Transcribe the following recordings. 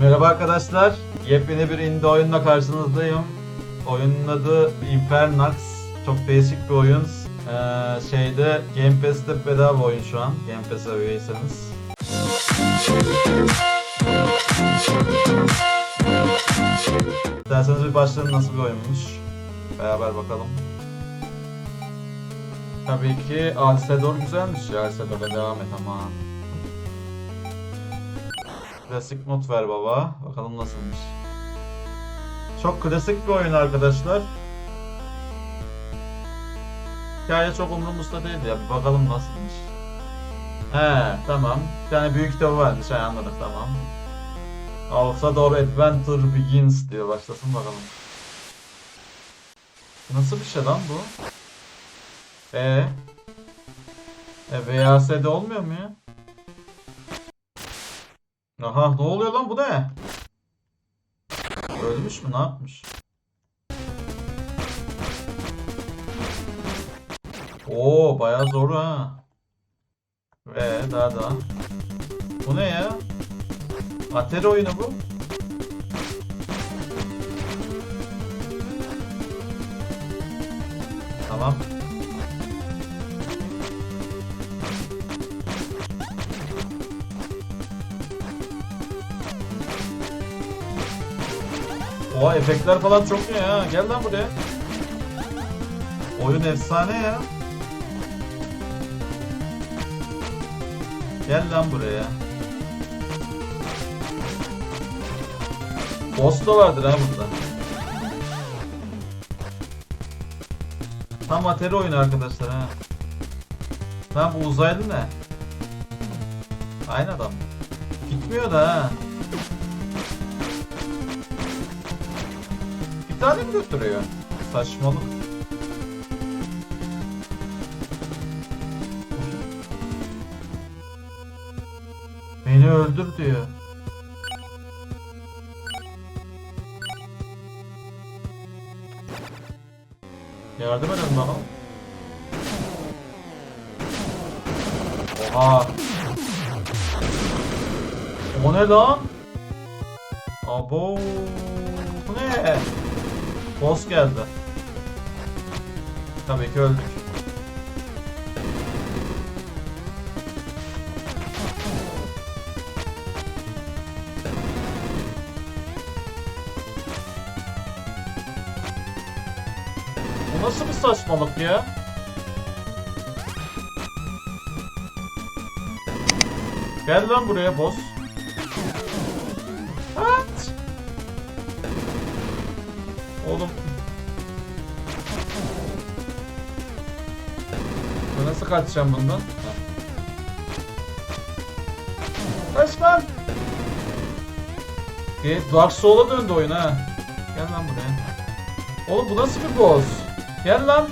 Merhaba arkadaşlar. Yepyeni bir indie oyunla karşınızdayım. Oyunun adı Infernax. Çok değişik bir oyun. Ee, şeyde Game Pass'te bedava oyun şu an. Game Pass'e üyeyseniz. İsterseniz bir başlayalım nasıl bir oyunmuş. Beraber bakalım. Tabii ki Alcedor güzelmiş ya. Alcedor'a devam et ama. Klasik mod ver baba. Bakalım nasılmış. Çok klasik bir oyun arkadaşlar. Hikaye çok umurumuzda değil ya. Bir bakalım nasılmış. He tamam. Bir tane büyük kitabı varmış. Şey anladık tamam. Alpha Adventure Begins diyor. Başlasın bakalım. Nasıl bir şey lan bu? E E VAS'de olmuyor mu ya? Aha ne oluyor lan bu ne? Ölmüş mü ne yapmış? Oo bayağı zor ha. Ve daha daha. Bu ne ya? Atari oyunu bu. Tamam. Oha efektler falan çok iyi ha. Gel lan buraya. Oyun efsane ya. Gel lan buraya. Boss da vardır ha burada. Tam Atari oyunu arkadaşlar ha. Tam bu uzaylı ne? Aynı adam. Gitmiyor da ha. Tane mi götürüyor? Saçmalık. Beni öldür diyor. Yardım edin bana. Oha. O ne lan? Abo. Bu ne? Boss geldi. Tabii ki öldük. Bu nasıl bir saçmalık ya? Gel lan buraya boss. Oğlum. Ben nasıl kaçacağım bundan? Kaç lan. Ge- Dark Soul'a döndü oyun ha. Gel lan buraya. Oğlum bu nasıl bir boss? Gel lan.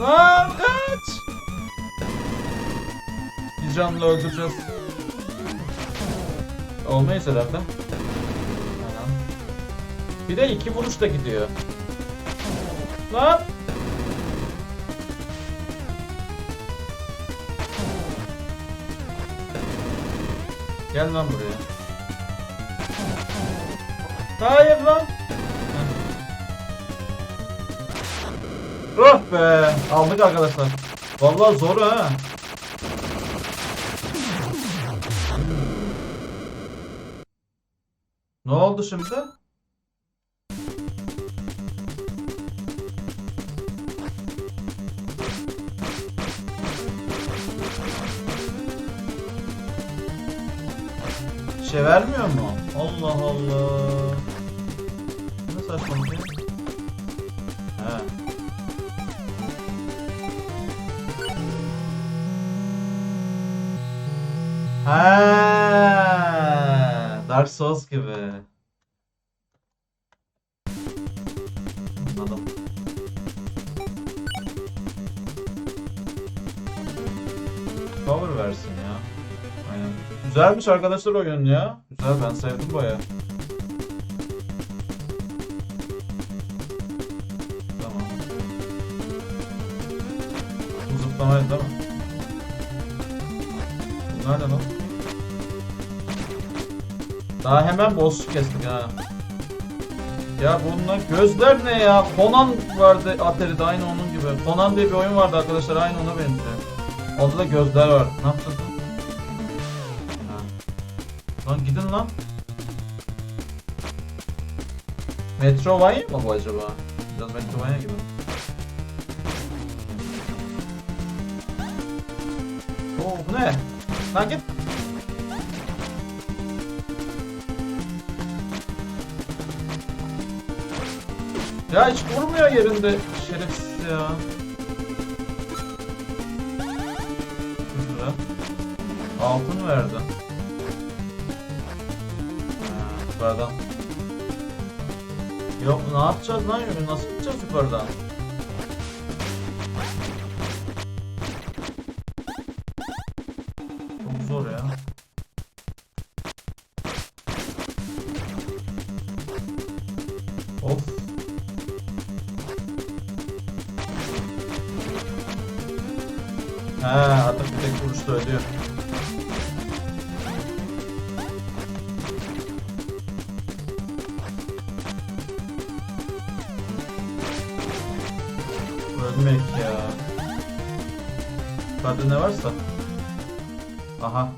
Lan kaç. Bir canlı öldüreceğiz. Olmayız herhalde. Bir de iki vuruş da gidiyor. Lan. Gel lan buraya. Hayır lan. Oh be. Aldık arkadaşlar. Vallahi zor ha. Ne oldu şimdi? Şey vermiyor mu? Allah Allah. Ne saçmalık ya? He. Ha, Dark Souls gibi. Anladım. Power versin. Güzelmiş arkadaşlar oyun ya. Güzel ben sevdim baya. Tamam. Bu zıplamaydı değil mi? Nerede lan? Daha hemen boss kestik ha. Ya bunlar gözler ne ya? Conan vardı Atari'de aynı onun gibi. Conan diye bir oyun vardı arkadaşlar aynı ona benziyor. Onda da gözler var. Ne yapacağız lan? Gidin lan. Metrovanya mı bu acaba? Biraz Metrovanya gibi. Oo bu ne? Lan git. Ya hiç durmuyor yerinde şerefsiz ya. Altın verdi. Yukarıdan. Yok ne yapacağız lan yürü nasıl gideceğiz yukarıdan? Çok zor ya. Of. He artık bir tek vuruşta ölüyor. Yukarıda ne varsa. Aha.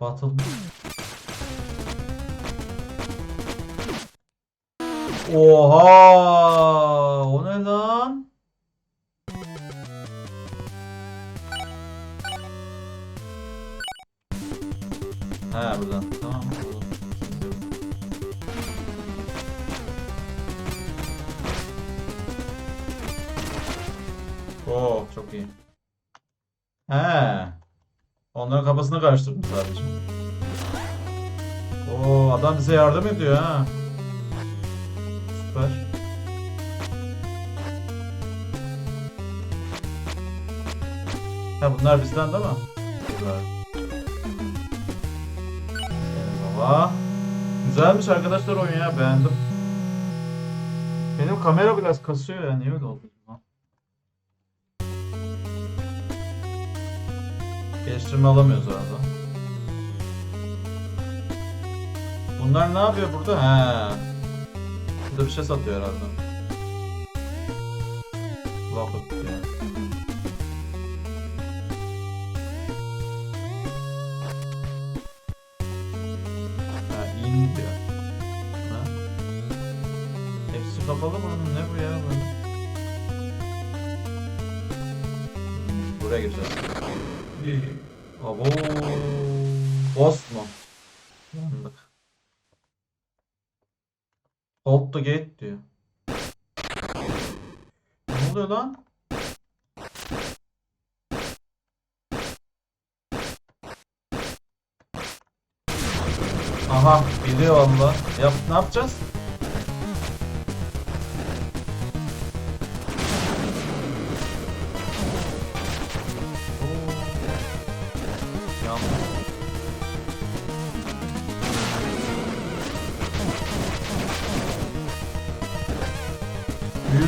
Battle. Oha! O ne lan? He buradan. Tamam. Oo çok iyi. He. Onların kafasını karıştırdım sadece. Oo adam bize yardım ediyor ha. Süper. Ha bunlar bizden değil mi? Güzel. Eyvallah. Güzelmiş arkadaşlar oyun ya beğendim. Benim kamera biraz kasıyor ya niye öyle oldu? Geliştirme alamıyoruz arada. Bunlar ne yapıyor burada? He. Burada bir şey satıyor herhalde. Locket diyor. Ha, in? Hepsi kapalı mı? Ne bu ya Buraya gireceğiz. Abo. Boss mu? Yandık. Hold the gate diyor. Ne oluyor lan? Aha geliyor valla. Yap, ne yapacağız?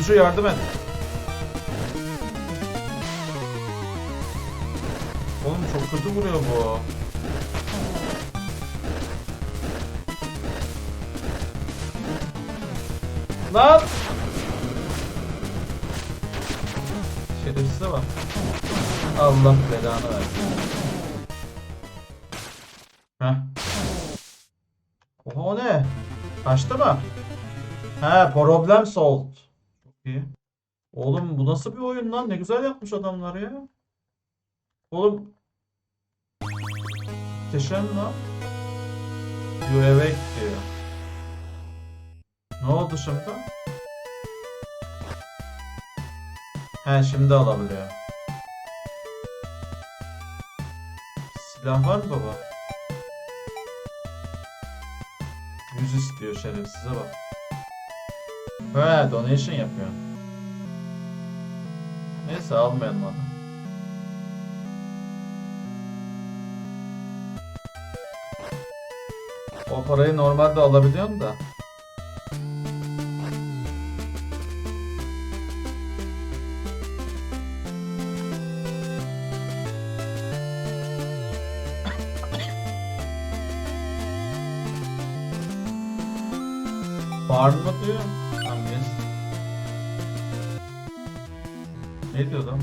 Büyücü yardım et. Oğlum çok kötü vuruyor bu. Lan! Şerefsize bak. Allah belanı versin. Heh. Oha o ne? Kaçtı mı? He problem solved. Oğlum bu nasıl bir oyun lan? Ne güzel yapmış adamlar ya. Oğlum. Muhteşem lan. You awake diyor. Ne oldu şimdi? He şimdi alabiliyor. Silah var mı baba? Yüz istiyor şerefsize bak. He donation yapıyor. Neyse almayalım adam. O parayı normalde alabiliyorum da. Var mı diyor? Diyor lan?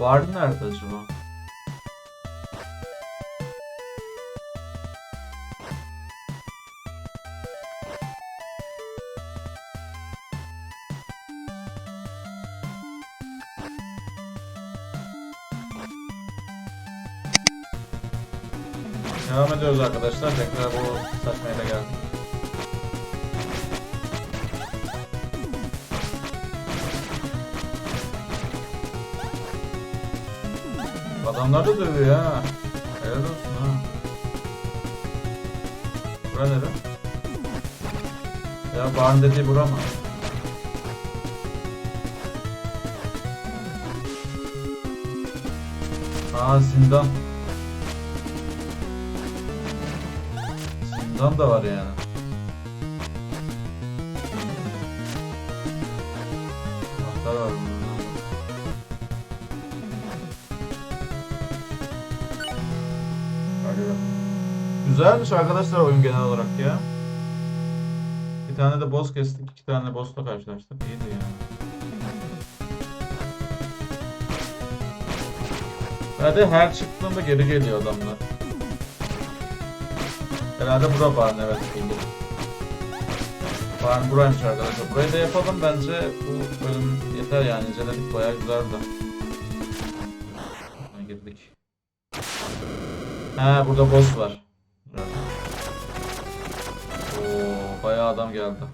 Barn nerede acaba? Devam ediyoruz arkadaşlar. Tekrar bu saçma yere geldik. Adamlar da dövüyor ha. Helal olsun ha. Bura nere? Ya barn dediği bura mı? Aa zindan. Zindan da var yani. Anahtar var burada. Güzelmiş arkadaşlar oyun genel olarak ya. Bir tane de boss kestik, iki tane boss'la karşılaştık. İyiydi yani. Hadi her çıktığında geri geliyor adamlar. Herhalde bura barn evet buldum. Barn buraymış arkadaşlar. Burayı da yapalım bence bu bölüm yeter yani inceledik bayağı güzeldi. Ha, girdik. He burada boss var. Oo bayağı adam geldi.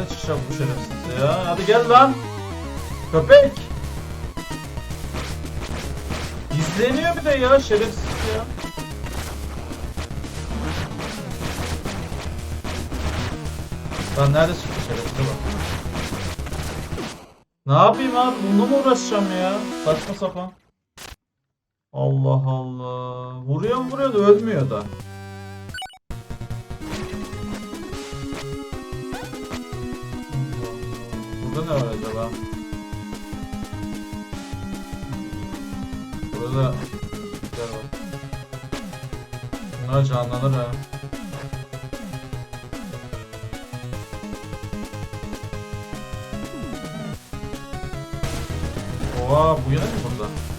Nerede çıkacak bu şerefsiz ya? Hadi gel lan. Köpek. İzleniyor bir de ya şerefsiz ya. Lan nerede çıktı şerefsize bak. Ne yapayım abi? Bununla mı uğraşacağım ya? Saçma sapan. Allah Allah. Vuruyor vuruyor da ölmüyor da. Ne var acaba? Burada bir var. Bunlar canlanır ha. Oha bu yine mi burada?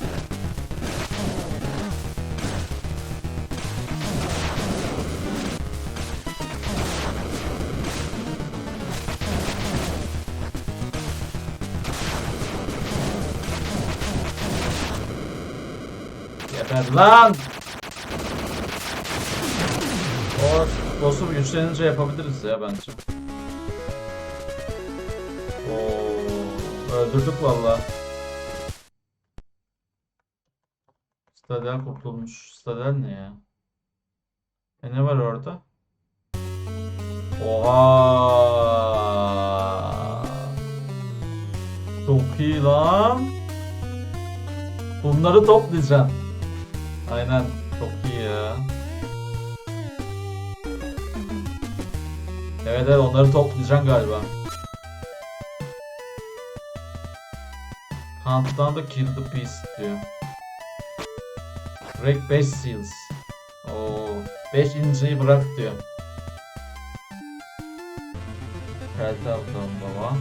Lan! O boss'u güçlenince yapabiliriz ya bence. Oo, öldürdük valla. Stadel kurtulmuş. Stadel ne ya? E ne var orada? Oha! Çok iyi lan. Bunları toplayacağım. Aynen. Çok iyi ya. Evet evet onları toplayacaksın galiba. Hunt'tan da kill the beast diyor. Break 5 seals. Oo, 5 inciyi bırak diyor. Kalite atalım baba.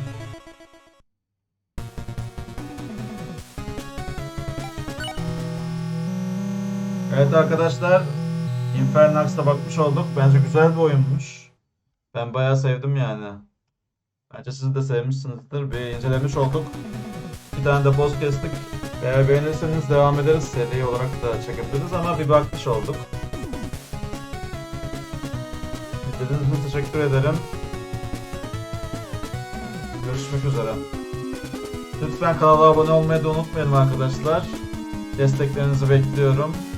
Evet arkadaşlar, Infernax'ta bakmış olduk. Bence güzel bir oyunmuş. Ben bayağı sevdim yani. Bence siz de sevmişsinizdir. Bir incelemiş olduk. Bir tane de boss kestik. Eğer beğenirseniz devam ederiz. Seri olarak da çekebiliriz ama bir bakmış olduk. İzlediğiniz için teşekkür ederim. Görüşmek üzere. Lütfen kanala abone olmayı da unutmayın arkadaşlar. Desteklerinizi bekliyorum.